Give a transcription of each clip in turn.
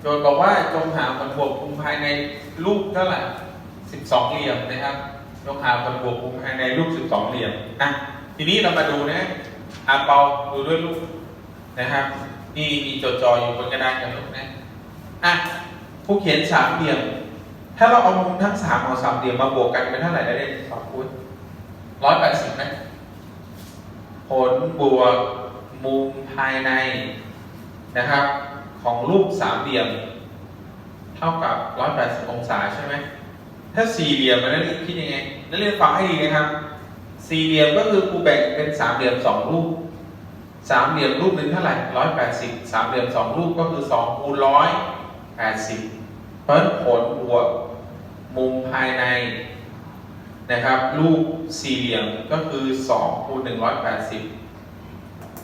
โจทย์บอกว่าจงหาผลบวกมุมภายในรูปเท่าไหร่12 เหลี่ยมนะครับจงหาผลบวกมุมภายในรูป 12 เหลี่ยมอะทีนี้เรามาดูนะอาเปาดูด้วยรูปนะครับนี่มีจดจออยู่บนกระดานกันลูกนะอะผู้เขียนสามเหลี่ยม ถ้าเราเอามุมทั้งสามของสามเหลี่ยมมาบวกกันเป็นเท่าไหร่ได้เรียนสอบคุณร้อยแปดสิบไหมผลบวกมุมภายในนะครับ ของรูปสามเหลี่ยม เท่ากับ 180 องศาใช่ไหมถ้าสี่เหลี่ยมมันนั่นคิดยังไงนักเรียนฟังให้ดีนะครับ สี่เหลี่ยมก็คือครูแบ่งเป็นสามเหลี่ยมสองรูปสามเหลี่ยมรูปหนึ่งเท่าไหร่ร้อยแปดสิบสามเหลี่ยมสองรูปก็คือสองคูณร้อยแปดสิบเพราะผลบวกมุมภายในนะครับ รูปสี่เหลี่ยมก็คือสองคูณหนึ่งร้อยแปดสิบ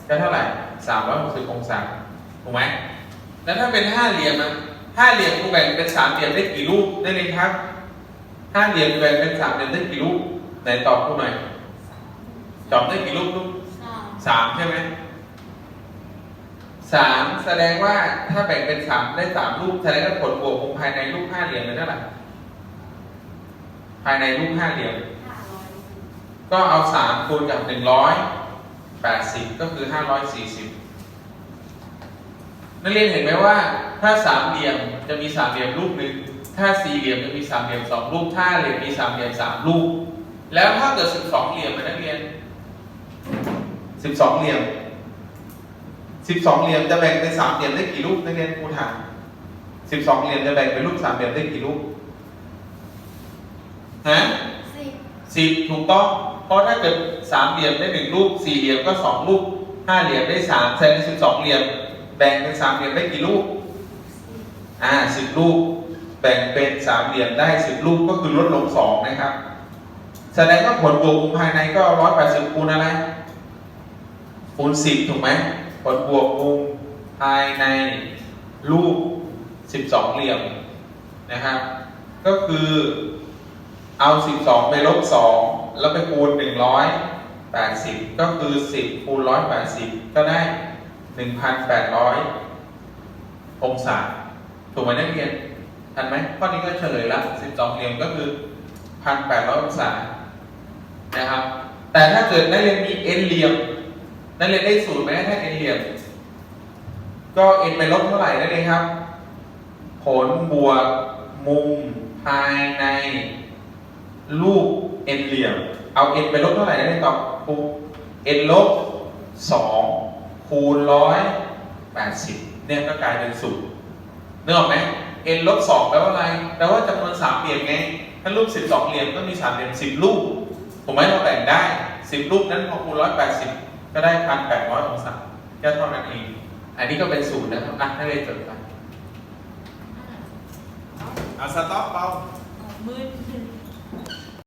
ก็เท่าไหร่สามร้อยหกสิบองศาถูกไหม แล้วถ้าเป็นห้าเหลี่ยมอะห้าเหลี่ยมครูแบ่งเป็นสามเหลี่ยมได้กี่รูปได้เลยครับห้าเหลี่ยมแบ่งเป็นสามเหลี่ยมได้กี่รูปไหนตอบครูหน่อยตอบได้กี่รูปลูกสามสามใช่ไหมสามแสดงว่าถ้าแบ่งเป็นสามได้สามรูปแสดงว่าผลบวกมุมภายในรูปห้าเหลี่ยมเป็นเท่าไหร่ภายในรูปห้าเหลี่ยมห้าร้อยก็เอาสามคูณกับหนึ่งร้อยแปดสิบก็คือห้าร้อยสี่สิบ นักเรียนเห็นไหมว่า ถ้าสามเหลี่ยมจะมีสามเหลี่ยมรูปหนึ่งถ้าสี่เหลี่ยมจะมีสามเหลี่ยมสองรูปถ้าเหลี่ยมมีสามเหลี่ยมสามรูป แล้วถ้าเกิดสิบสองเหลี่ยมนะนักเรียนสิบสองเหลี่ยมสิบสองเหลี่ยมจะแบ่งเป็นสามเหลี่ยมได้กี่รูปนักเรียนครูถามสิบสองเหลี่ยมจะแบ่งเป็นรูปสามเหลี่ยมได้กี่รูปฮะสิบสิบถูกต้อง เพราะถ้าเกิดสามเหลี่ยมได้หนึ่งรูปสี่เหลี่ยมก็สองรูปห้าเหลี่ยมได้สามแสดงสิบสองเหลี่ยม แบ่งเป็นสามเหลี่ยมได้กี่รูปอ่าสิบรูปแบ่งเป็นสามเหลี่ยมได้สิบรูปก็คือลดลงสองนะครับ แสดงว่าผลบวกมุมภายในก็ร้อยแปดสิบคูณอะไร คูณสิบถูกไหมผลบวกมุมภายในรูปสิบสองเหลี่ยมนะครับ ก็คือเอาสิบสองไปลบสองแล้วไปคูณหนึ่งร้อยแปดสิบก็คือสิบคูณร้อยแปดสิบก็ได้ หนึ่งพันแปดร้อยองศา ถูกไหมนักเรียน ทันไหมข้อนี้ก็เฉลยละสิบสองเหลี่ยมก็คือพันแปดร้อยองศา นะครับ แต่ถ้าเกิดนักเรียนมี n เหลี่ยม นักเรียนได้สูตรไหมถ้า n เหลี่ยม ก็ n ไปลบเท่าไหร่นั่นเองครับ ผลบวกมุมภายใน รูป n เหลี่ยม เอา n ไปลบเท่าไหร่นั่นเองตอบครู n ลบสอง คูณร้อยแปดสิบเนี่ยก็กลายเป็นสูตรนึกออกไหม n ลบสองแปลว่าอะไร แปลว่าจำนวนสามเหลี่ยมไง ถ้ารูปสิบสองเหลี่ยมก็มีสามเหลี่ยมสิบรูปถูกไหมเราแบ่งได้สิบรูปนั้นพอคูณร้อยแปดสิบก็ได้พันแปดร้อยองศาแค่เท่านั้นเอง อันนี้ก็เป็นสูตรนะครับอะให้เลยจดไปห้าเอาสต็อปเปาหมื่นหนึ่ง